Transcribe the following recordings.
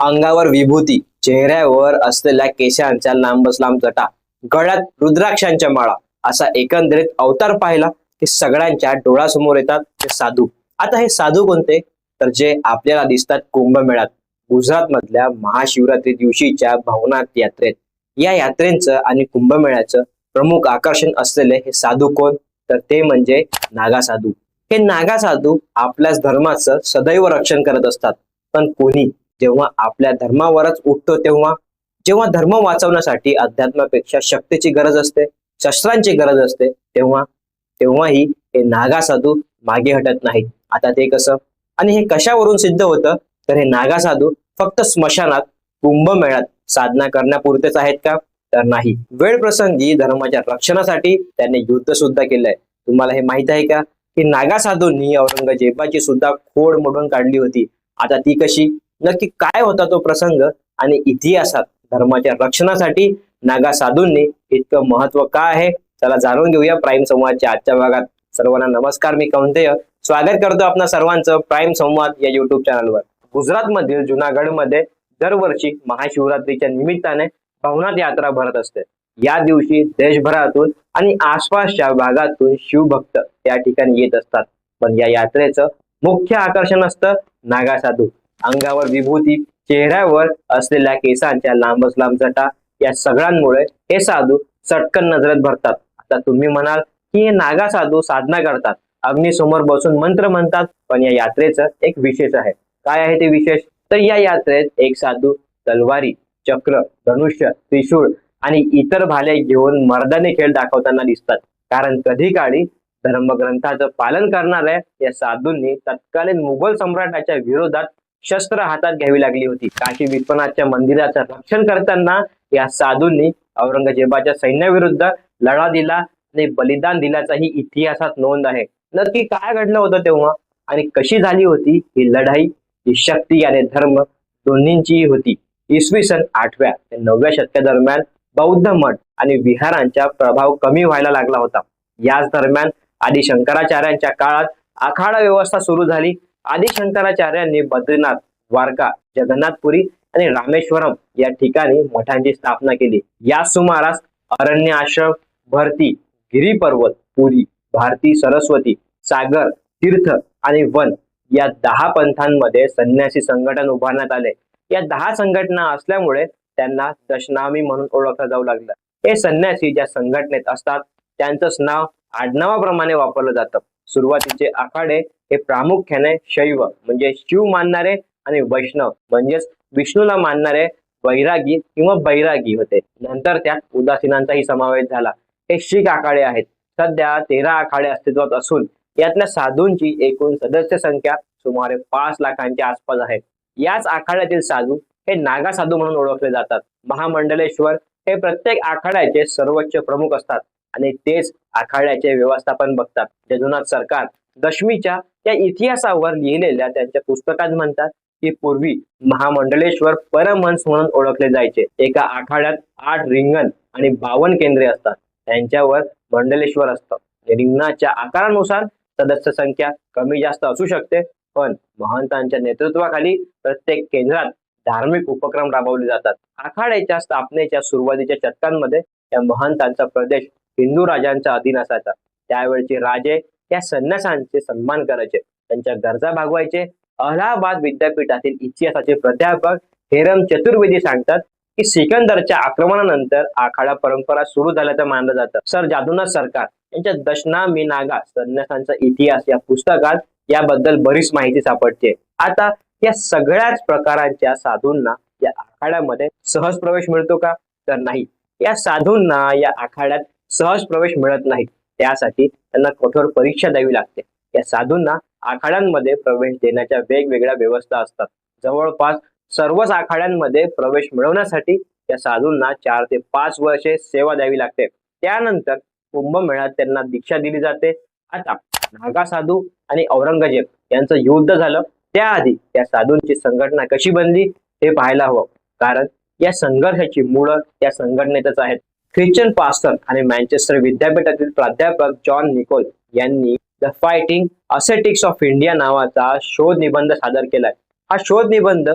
अंगावर विभूती चेहऱ्यावर असलेल्या केशांच्या लांबच लांब जटा गळ्यात रुद्राक्षांच्या माळा असा एकंदरीत अवतार पाहिला की सगळ्यांच्या डोळ्यासमोर येतात ते साधू. आता हे साधू कोणते? तर जे आपल्याला दिसतात कुंभमेळ्यात गुजरात मधल्या महाशिवरात्री दिवशीच्या भवनाथ यात्रेत. या यात्रेचं आणि कुंभमेळ्याचं प्रमुख आकर्षण असलेले हे साधू कोण? तर ते म्हणजे नागा साधू हे नागा साधू आपल्याच धर्माचं सदैव रक्षण करत असतात. पण कोणी? जेव्हा आपल्या धर्मावरच उठतो तेव्हा जेव्हा धर्म वाचवण्यासाठी अध्यात्मापेक्षा शक्तीची गरज असते शस्त्रांची गरज असते तेव्हा तेव्हाही हे नागा साधू मागे हटत नाहीत. आता ते कसं? आणि हे कशावरून सिद्ध होतं? तर हे नागा साधू फक्त स्मशानात कुंभमेळ्यात साधना करण्यापुरतेच आहेत का? तर नाही. वेळ प्रसंगी धर्माच्या रक्षणासाठी त्यांनी युद्ध सुद्धा केलंय. तुम्हाला हे माहीत आहे का? की नागा साधूंनी औरंगजेबाची सुद्धा खोड मोडून काढली होती. आता ती कशी? नक्की काय होता तो प्रसंग आणि इतिहासात धर्माच्या रक्षणासाठी नागा साधूंनी इतकं महत्त्व का आहे? चला जाणून घेऊया प्राईम संवादच्या आजच्या भागात. सर्वांना नमस्कार मी कौंतेय. स्वागत करतो आपणा सर्वांचं प्राईम संवाद या युट्यूब चॅनलवर गुजरातमधील जुनागडमध्ये दरवर्षी महाशिवरात्रीच्या निमित्ताने भवनाथ यात्रा भरत असते. या दिवशी देशभरातून आणि आसपासच्या भागातून शिवभक्त त्या ठिकाणी येत असतात. पण या यात्रेचं मुख्य आकर्षण असतं नागा साधू. अंगावर विभूती चेहऱ्यावर असलेल्या केसांच्या लांबच लांब जटा या सगळ्यांमुळे हे साधू चटकन नजरेत भरतात. आता तुम्ही म्हणाल की हे नागा साधू साधना करतात. अग्नीसमोर बसून मंत्र म्हणतात पण या यात्रेचं एक विशेष आहे. काय आहे ते विशेष? तर या यात्रेत एक साधू तलवारी चक्र धनुष्य त्रिशूळ आणि इतर भाले घेऊन मर्दाने खेळ दाखवताना दिसतात. कारण कधी काळी धर्मग्रंथाचं पालन करणाऱ्या या साधूंनी तत्कालीन मुघल सम्राटाच्या विरोधात शस्त्र हातात घ्यावी लागली होती. काशी विश्वनाथच्या मंदिराचं रक्षण करताना या साधूंनी औरंगजेबाच्या सैन्याविरुद्ध लढा दिला आणि बलिदान दिल्याचाही इतिहासात नोंद आहे. नक्की काय घडलं होतं तेव्हा? आणि कशी झाली होती ही लढाई? ही शक्ती आणि धर्म दोन्हींचीही होती. इसवी सन आठव्या ते नवव्या शतकादरम्यान बौद्ध मठ आणि विहारांचा प्रभाव कमी व्हायला लागला होता. याच दरम्यान आदी शंकराचार्यांच्या काळात आखाडा व्यवस्था सुरू झाली. आदिशंकराचार्यांनी बद्रीनाथ द्वारका जगन्नाथपुरी आणि रामेश्वरम या ठिकाणी मठांची स्थापना केली. या सुमारास अरण्य आश्रम भरती गिरीपर्वत पुरी भारती सरस्वती सागर तीर्थ आणि वन या दहा पंथांमध्ये संन्यासी संघटन उभारण्यात आले. या दहा संघटना असल्यामुळे त्यांना दशनामी म्हणून ओळखलं जाऊ लागलं. हे संन्यासी ज्या संघटनेत असतात त्यांचंच नाव आडनावाप्रमाणे वापरलं जातं. सुरुवातीचे आखाडे हे प्रामुख्याने शैव म्हणजे शिव मानणारे आणि वैष्णव म्हणजेच विष्णूला मानणारे वैरागी किंवा बैरागी होते. नंतर त्यात उदासीनांचाही समावेश झाला. हे शीख आखाडे आहेत. सध्या तेरा आखाडे अस्तित्वात असून यातल्या साधूंची एकूण सदस्य संख्या सुमारे पाच लाखांच्या आसपास आहे. याच आखाड्यातील साधू हे नागा साधू म्हणून ओळखले जातात. महामंडलेश्वर हे प्रत्येक आखाड्याचे सर्वोच्च प्रमुख असतात. आणि तेच आखाड्याचे व्यवस्थापन बघतात. जजुनाथ सरकार दशमीच्या त्या इतिहासावर लिहिलेल्या त्यांच्या पुस्तकात म्हणतात की पूर्वी महामंडलेश्वर परमहंस म्हणून ओळखले जायचे. एका आखाड्यात आठ रिंगण आणि बावन केंद्रे असतात. त्यांच्यावर मंडलेश्वर असतं. रिंगणाच्या आकारानुसार सदस्य संख्या कमी जास्त असू शकते पण महंतांच्या नेतृत्वाखाली प्रत्येक केंद्रात धार्मिक उपक्रम राबवले जातात. आखाड्याच्या स्थापनेच्या सुरुवातीच्या शतकांमध्ये या महंतांचा प्रदेश हिंदू राजांच्या अधीन असायचा. त्यावेळचे राजे या संन्यासांचे सन्मान करायचे. त्यांच्या गरजा भागवायचे. अलाहाबाद विद्यापीठातील इतिहासाचे प्राध्यापक हेरम चतुर्वेदी सांगतात की सिकंदरच्या आक्रमणानंतर आखाडा परंपरा सुरू झाल्याचं मानलं जातं. सर जादूनाथ सरकार यांच्या दशनामी नागा संन्यासांचा इतिहास या पुस्तकात याबद्दल बरीच माहिती सापडते. आता या सगळ्याच प्रकारांच्या साधूंना या आखाड्यामध्ये सहज प्रवेश मिळतो का? तर नाही. या साधूंना या आखाड्यात सहज प्रवेश मिळत नाही. त्यासाठी त्यांना कठोर परीक्षा द्यावी लागते. या साधूंना आखाड्यांमध्ये प्रवेश देण्याच्या वेगवेगळ्या व्यवस्था असतात. जवळपास सर्वच आखाड्यांमध्ये प्रवेश मिळवण्यासाठी या साधूंना चार ते पाच वर्षे सेवा द्यावी लागते. त्यानंतर कुंभमेळ्यात त्यांना दीक्षा दिली जाते. आता नागा साधू आणि औरंगजेब यांचं युद्ध झालं. त्याआधी या साधूंची संघटना कशी बनली हे पाहायला हवं. कारण या संघर्षाची मुळं या संघटनेतच आहेत. ख्रिश्चन पास्टर आणि मँचेस्टर विद्यापीठातील प्राध्यापक जॉन निकोल यांनी the fighting ascetics of India नावाचा शोध निबंध सादर केलाय. हा शोध निबंध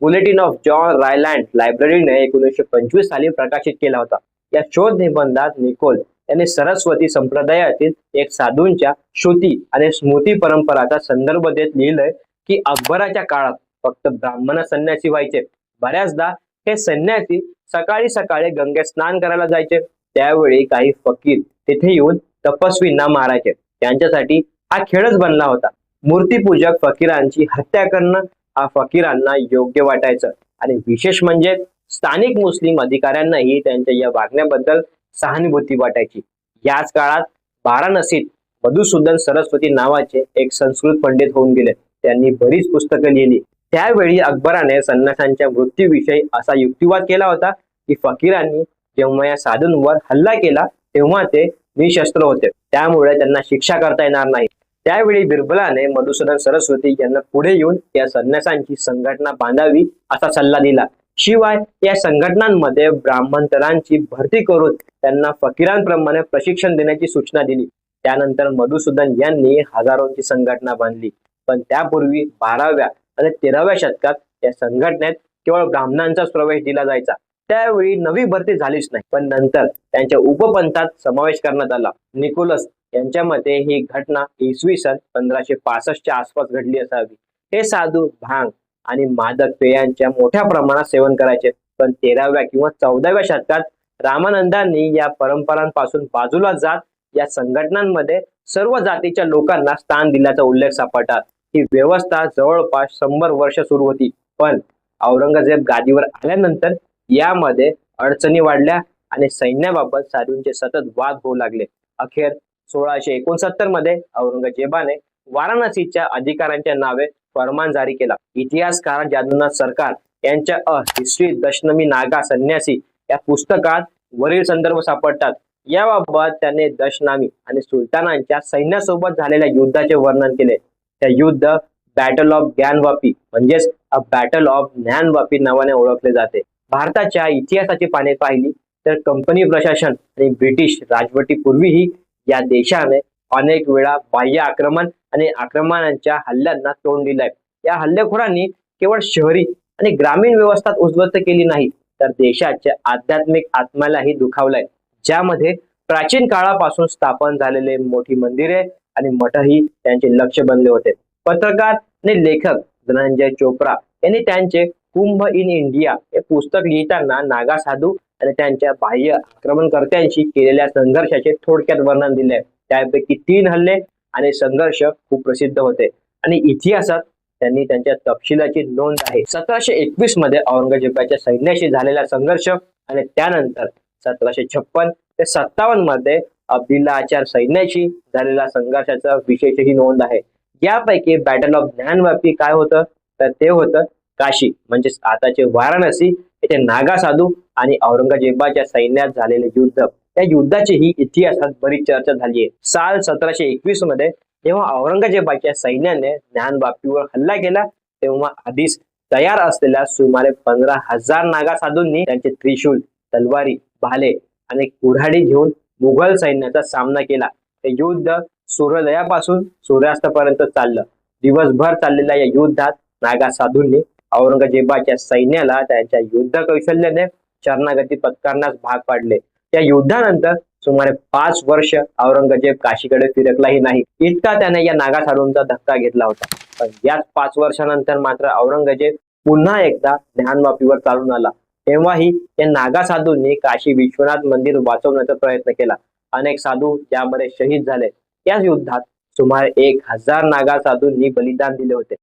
बुलेटिन ऑफ जॉन रायलँड लायब्ररीने एकोणीसशे पंचवीस साली प्रकाशित केला होता. या शोध निबंधात निकोल यांनी सरस्वती संप्रदायातील एक साधूंच्या श्रुती आणि स्मृती परंपराचा संदर्भ देत लिहिलंय की अकबराच्या काळात फक्त ब्राह्मण संन्यासी व्हायचे. बऱ्याचदा हे संन्यासी सकाळी सकाळी गंगेत स्नान करायला जायचे. त्यावेळी काही फकीर तिथे येऊन तपस्वींना मारायचे. त्यांच्यासाठी हा खेळच बनला होता. मूर्तीपूजक फकीरांची हत्या करणं हा फकीरांना योग्य वाटायचं. आणि विशेष म्हणजे स्थानिक मुस्लिम अधिकाऱ्यांनाही त्यांच्या या वागण्याबद्दल सहानुभूती वाटायची. याच काळात वाराणसीत मधुसूदन सरस्वती नावाचे एक संस्कृत पंडित होऊन गेले. त्यांनी बरीच पुस्तकं लिहिली. त्यावेळी अकबराने संन्यासांच्या मृत्यूविषयी असा युक्तिवाद केला होता की फकीरांनी जेव्हा या साधूंवर हल्ला केला तेव्हा ते निशस्त्र होते. त्यामुळे त्यांना शिक्षा करता येणार नाही. त्यावेळी बिरबलाने मधुसूदन सरस्वती यांना पुढे येऊन या संन्यासांची संघटना बांधावी असा सल्ला दिला. शिवाय या संघटनांमध्ये ब्राह्मणतरांची भरती करून त्यांना फकीरांप्रमाणे प्रशिक्षण देण्याची सूचना दिली. त्यानंतर मधुसूदन यांनी हजारोंची संघटना बांधली. पण त्यापूर्वी बाराव्या आणि तेराव्या शतकात या संघटनेत केवळ ब्राह्मणांचाच प्रवेश दिला जायचा. त्यावेळी नवी भरती झालीच नाही. पण नंतर त्यांच्या उपपंथात समावेश करण्यात आला. निकोलस यांच्या मते ही घटना इसवी सन पंधराशे पासष्टच्या आसपास घडली असावी. हे साधू भांग आणि मादक पेयांच्या मोठ्या प्रमाणात सेवन करायचे. पण तेराव्या किंवा चौदाव्या शतकात रामानंदांनी या परंपरांपासून बाजूला जात या संघटनांमध्ये सर्व जातीच्या लोकांना स्थान दिल्याचा उल्लेख सापडतात ही व्यवस्था जवळपास शंभर वर्ष सुरू होती. पण औरंगजेब गादीवर आल्यानंतर यामध्ये अडचणी वाढल्या आणि सैन्याबाबत साधूंचे सतत वाद होऊ लागले. अखेर सोळाशे एकोणसत्तरमध्ये औरंगजेबाने वाराणसीच्या अधिकाऱ्यांच्या नावे फरमान जारी केला. इतिहासकार जादूनाथ सरकार यांच्या अ हिस्ट्री दशनमी नागा संन्यासी या पुस्तकात वरील संदर्भ सापडतात. याबाबत त्याने दशनामी आणि सुलतानांच्या सैन्यासोबत झालेल्या युद्धाचे वर्णन केले. त्या युद्ध बॅटल ऑफ ज्ञानवापी म्हणजेच अ बॅटल ऑफ ज्ञानवापी नावाने ओळखले जाते. भारताच्या इतिहासाची पाने पाहिली तर कंपनी प्रशासन आणि ब्रिटिश राजवटीपूर्वीही या देशाने अनेक वेळा बाह्य आक्रमण आणि आक्रमणांच्या हल्ल्यांना तोंड दिलंय. या हल्लेखोरांनी केवळ शहरी आणि ग्रामीण व्यवस्था उद्ध्वस्त केली नाही तर देशाच्या आध्यात्मिक आत्म्यालाही दुखावलंय. ज्यामध्ये प्राचीन काळापासून स्थापन झालेले मोठी मंदिरे आणि मठही त्यांचे लक्ष बनले होते. पत्रकार आणि लेखक धनंजय चोप्रा यांनी त्यांचे कुंभ इन इंडिया हे पुस्तक लिहिताना नागा साधू आणि त्यांच्या बाह्य आक्रमणकर्त्यांशी केलेल्या संघर्षाचे थोडक्यात वर्णन दिले. त्यापैकी तीन हल्ले आणि संघर्ष खूप प्रसिद्ध होते. आणि इतिहासात त्यांनी त्यांच्या तपशिलाची नोंद आहे. सतराशे एकवीसमध्ये औरंगजेबाच्या सैन्याशी झालेला संघर्ष आणि त्यानंतर सतराशे छप्पन ते सत्तावन्नमध्ये अब्दिल्ला आचार सैन्याशी झालेला संघर्षाचा विशेषही नोंद आहे. यापैकी बॅटल ऑफ ज्ञानव्यापी काय होतं? तर ते होतं काशी म्हणजेच आताचे वाराणसी येथे नागा साधू आणि औरंगजेबाच्या सैन्यात झालेले युद्ध. त्या युद्धाची ही इतिहासात बरीच चर्चा झाली आहे साल सतराशे एकवीसमध्ये जेव्हा औरंगजेबाच्या सैन्याने ज्ञानवापीवर हल्ला केला तेव्हा आधीच तयार असलेल्या सुमारे पंधरा हजार नागा साधूंनी त्यांचे त्रिशूल तलवारी भाले आणि कुऱ्हाडी घेऊन मुघल सैन्याचा सामना केला. हे युद्ध सूर्योदयापासून सूर्यास्तापर्यंत चाललं. दिवसभर चाललेल्या या युद्धात नागा साधूंनी औरंगजेबाच्या सैन्याला त्यांच्या युद्ध कौशल्याने शरणागती पत्करण्यास भाग पाडले. त्या युद्धानंतर सुमारे पाच वर्ष औरंगजेब काशीकडे फिरकलाही नाही. इतका त्याने या नागा साधूंचा धक्का घेतला होता. पण याच पाच वर्षानंतर मात्र औरंगजेब पुन्हा एकदा ज्ञानवापीवर चालून आला. तेव्हाही या नागा साधूंनी काशी विश्वनाथ मंदिर वाचवण्याचा प्रयत्न केला. अनेक साधू यामध्ये शहीद झाले. याच युद्धात सुमारे एक हजार नागा साधूंनी बलिदान दिले होते.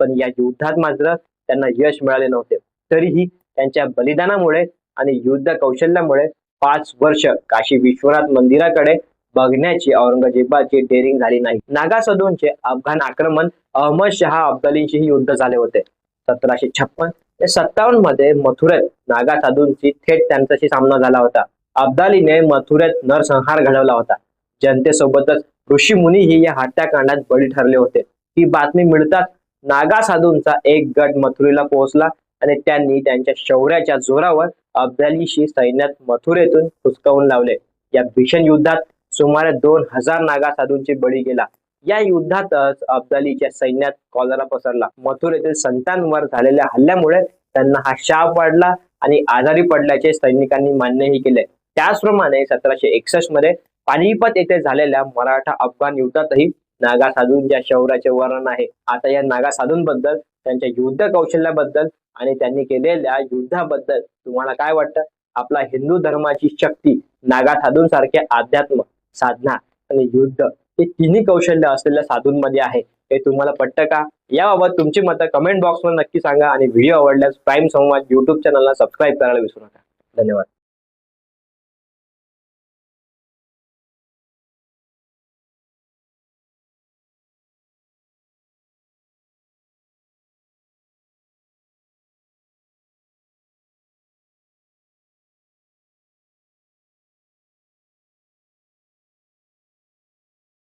पण या युद्धात मात्र त्यांना यश मिळाले नव्हते. तरीही त्यांच्या बलिदानामुळे आणि युद्ध कौशल्यामुळे पाच वर्ष काशी विश्वनाथ मंदिराकडे बघण्याची औरंगजेबाची डेअरिंग झाली नाही. नागा साधूंचे अफगाण आक्रमण अहमद शहा अब्दालींशीही युद्ध झाले होते. सतराशे छप्पन सत्तावन्नमध्ये मथुरेत नागा साधूंची थेट त्यांच्याशी सामना झाला होता. अब्दालीने मथुरेत नरसंहार घडवला होता. जनतेसोबतच ऋषी मुनीही या हत्याकांडात बळी ठरले होते. ही बातमी मिळताच नागा साधूंचा एक गट मथुरेला पोहोचला आणि त्यांनी त्यांच्या शौर्याच्या जोरावर अब्दालीशी सैन्यात मथुरेतून हुसकावून लावले. या भीषण युद्धात सुमारे दोन हजार नागा साधूंची बळी गेला. या युद्धातच अब्दालीच्या सैन्यात कॉलरा पसरला. मथुर येथील संतांवर झालेल्या हल्ल्यामुळे त्यांना हा शाप पडला आणि आजारी पडल्याचे सैनिकांनी मान्यही केले. त्याचप्रमाणे सतराशे एकसष्टमध्ये पानिपत येथे झालेल्या मराठा अफगाण युद्धातही नागा साधूंच्या शौर्याचे वर्णन आहे. आता या नागा साधूंबद्दल त्यांच्या युद्ध कौशल्याबद्दल आणि त्यांनी केलेल्या युद्धाबद्दल तुम्हाला काय वाटतं? आपला हिंदू धर्माची शक्ती नागा साधूंसारखे अध्यात्म साधना आणि युद्ध हे तिन्ही कौशल्य असलेल्या साधूंमध्ये आहे. हे तुम्हाला पटतं का? याबाबत तुमची मतं कमेंट बॉक्समध्ये नक्की सांगा आणि व्हिडिओ आवडल्यास प्राईम संवाद युट्यूब चॅनलला सबस्क्राईब करायला विसरू नका. धन्यवाद.